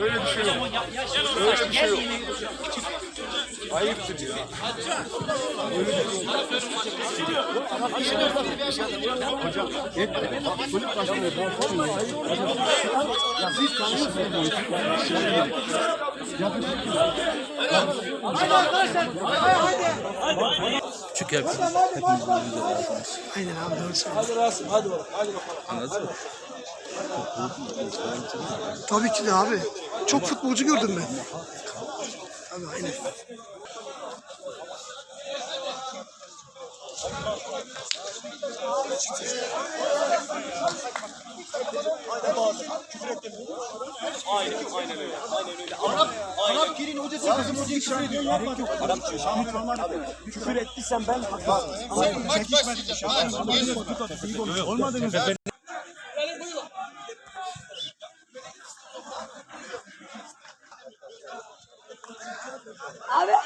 Öyle bir şey yok. Öyle bir şey yok. Ayıptır ya. Kulüp başkanı ben sormuyorum. Ya siz tanıyorsunuz. Çünkü hep, hepimiz lazımız. Aynen abi doğru söylüyorsun. Hadi Rasim hadi bakalım. Hadi bakalım. Anladın mı? Tabii ki de abi. Çok futbolcu gördüm ben. Tabii aynen. Arap girin hocası bizim hocayı küfür ediyor yapmadı. Arap diyor. Şahit olmadı. Küfür ettiysen ben haklısın. Olmadı mı? A ver.